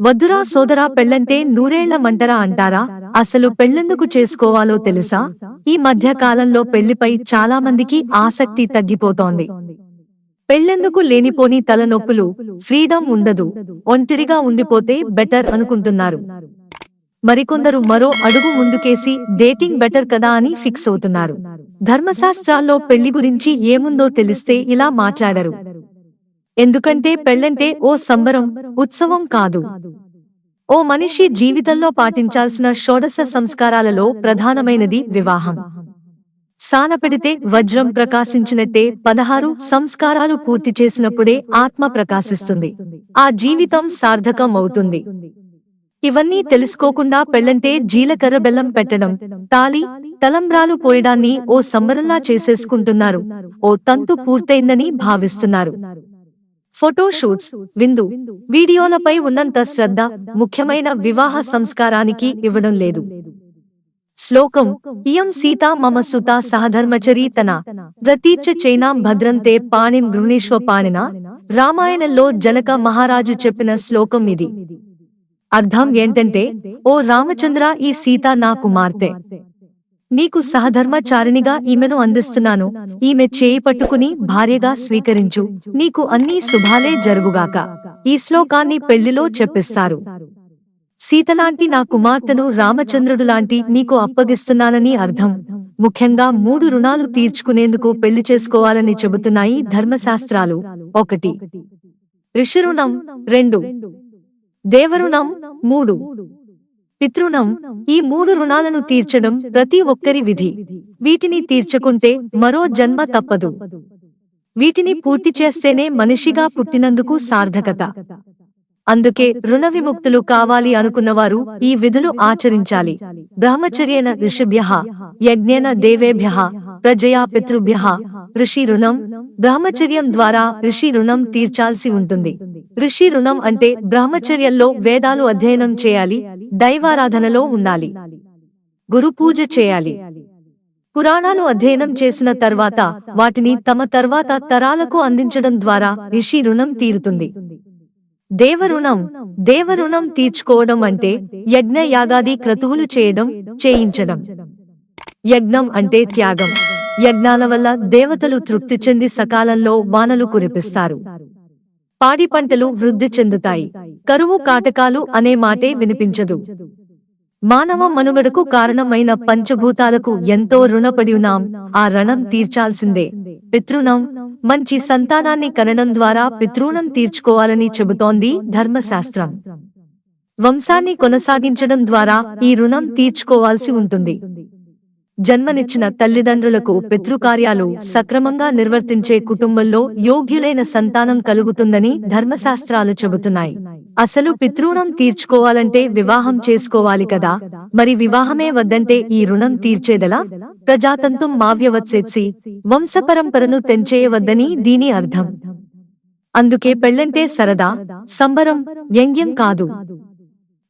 వద్దురా సోదరా పెళ్ళంటే నూరేళ్ళ మంటరా అంటారా? అసలు పెళ్ళెందుకు చేసుకోవాలో తెలుసా? ఈ మధ్య కాలంలో పెళ్ళిపై చాలా మందికి ఆసక్తి తగ్గిపోతోంది. పెళ్ళెందుకు లేనిపోని తలనొప్పులు ఫ్రీడమ్ ఉండదు ఒంటరిగా ఉండిపోతే బెటర్ అనుకుంటున్నారు. మరికొందరు మరో అడుగు ముందుకేసి డేటింగ్ బెటర్ కదా అని ఫిక్స్ అవుతున్నారు. ధర్మశాస్త్రాల్లో పెళ్ళి గురించి ఏముందో తెలిస్తే ఇలా మాట్లాడరు. ఎందుకంటే పెళ్ళంటే ఓ సంబరం ఉత్సవం కాదు. ఓ మనిషి జీవితంలో పాటించాల్సిన షోడశ సంస్కారాలలో ప్రధానమైనది వివాహం. సానపెడితే వజ్రం ప్రకాశించినట్టే పదహారు సంస్కారాలు పూర్తి చేసినప్పుడే ఆత్మ ప్రకాశిస్తుంది. ఆ జీవితం సార్థకం అవుతుంది. ఇవన్నీ తెలుసుకోకుండా పెళ్ళంటే జీలకర్ర బెల్లం పెట్టడం తాలి తలంబ్రాలు పోయడాన్ని ఓ సంబరంలా చేసేసుకుంటున్నారు. ఓ తంతు పూర్తయిందని భావిస్తున్నారు. ఫోటోషూట్స్ విందు వీడియోలపై ఉన్నంత శ్రద్ధ ముఖ్యమైన వివాహ సంస్కారానికి ఇవ్వడం లేదు. శ్లోకం ఇయం సీతా మమ సుత సహధర్మచరీ తన ప్రతీర్చ చైనాం భద్రంతే పాణిం గృణీష్వ పాణిన రామాయణంలో జనక మహారాజు చెప్పిన శ్లోకం ఇది. అర్థం ఏంటంటే ఓ రామచంద్ర ఈ సీత నా కుమార్తె. నీకు సహధర్మచారిణిగా ఈమెను అందిస్తున్నాను. ఈమె చేయి పట్టుకుని భార్యగా స్వీకరించు. నీకు అన్నీ శుభాలే జరుగుగాక. ఈ శ్లోకాన్ని పెళ్ళిలో చెప్పిస్తారు. సీతలాంటి నా కుమార్తెను రామచంద్రుడు లాంటి నీకు అప్పగిస్తున్నానని అర్థం. ముఖ్యంగా మూడు రుణాలు తీర్చుకునేందుకు పెళ్ళి చేసుకోవాలని చెబుతున్నాయి ధర్మశాస్త్రాలు. ఒకటి. ఋషిరుణం రెండు. దేవరుణం మూడు. పితృణం ఈ మూడు రుణాలను తీర్చడం ప్రతి ఒక్కరి విధి. వీటిని తీర్చకుంటే మరో జన్మ తప్పదు. వీటిని పూర్తి చేస్తేనే మనిషిగా పుట్టినందుకు సార్థకత. అందుకే రుణ విముక్తులు కావాలి అనుకున్నవారు ఈ విధులు ఆచరించాలి. బ్రహ్మచర్యేన ఋషిభ్య యజ్ఞేన దేవేభ్య ప్రజయా పితృభ్య ఋషి రుణం బ్రహ్మచర్యం ద్వారా ఋషి రుణం తీర్చాల్సి ఉంటుంది. ఋషి రుణం అంటే బ్రహ్మచర్యంలో వేదాలు అధ్యయనం చేయాలి దైవారాధనలో ఉండాలి గురు పూజ చేయాలి. పురాణాలు అధ్యయనం చేసిన తర్వాత వాటిని తమ తర్వాత తరాలకు అందించడం ద్వారా ఋషి రుణం తీరుతుంది. దేవరుణం దేవరుణం తీర్చుకోవడం అంటే యజ్ఞ యాగాది క్రతువులు చేయడం చేయించడం. యజ్ఞం అంటే త్యాగం. యజ్ఞాల వల్ల దేవతలు తృప్తి చెంది సకాలంలో వానలు కురిపిస్తారు. పాడి పంటలు వృద్ధి చెందుతాయి. కరువు కాటకాలు అనే మాటే వినిపించదు. మానవ మనుగడకు కారణమైన పంచభూతాలకు ఎంతో రుణపడి ఉన్నాం. ఆ రణం తీర్చాల్సిందే. పితృణం మంచి సంతానాన్ని కనడం ద్వారా పితృణం తీర్చుకోవాలని చెబుతోంది ధర్మశాస్త్రం. వంశాన్ని కొనసాగించడం ద్వారా ఈ రుణం తీర్చుకోవాల్సి ఉంటుంది. జన్మనిచ్చిన తల్లిదండ్రులకు పితృకార్యాలు సక్రమంగా నిర్వర్తించే కుటుంబంలో యోగ్యులైన సంతానం కలుగుతుందని ధర్మశాస్త్రాలు చెబుతున్నాయి. అసలు పితృణం తీర్చుకోవాలంటే వివాహం చేసుకోవాలి కదా? మరి వివాహమే వద్దంటే ఈ రుణం తీర్చేదలా? ప్రజాతంతం మావ్యవత్సేత్సి వంశపరంపరను తెంచేయవద్దని దీని అర్థం. అందుకే పెళ్ళంటే సరదా సంబరం వ్యంగ్యం కాదు.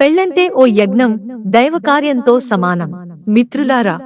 పెళ్ళంటే ఓ యజ్ఞం దైవకార్యంతో సమానం. మిత్రులారా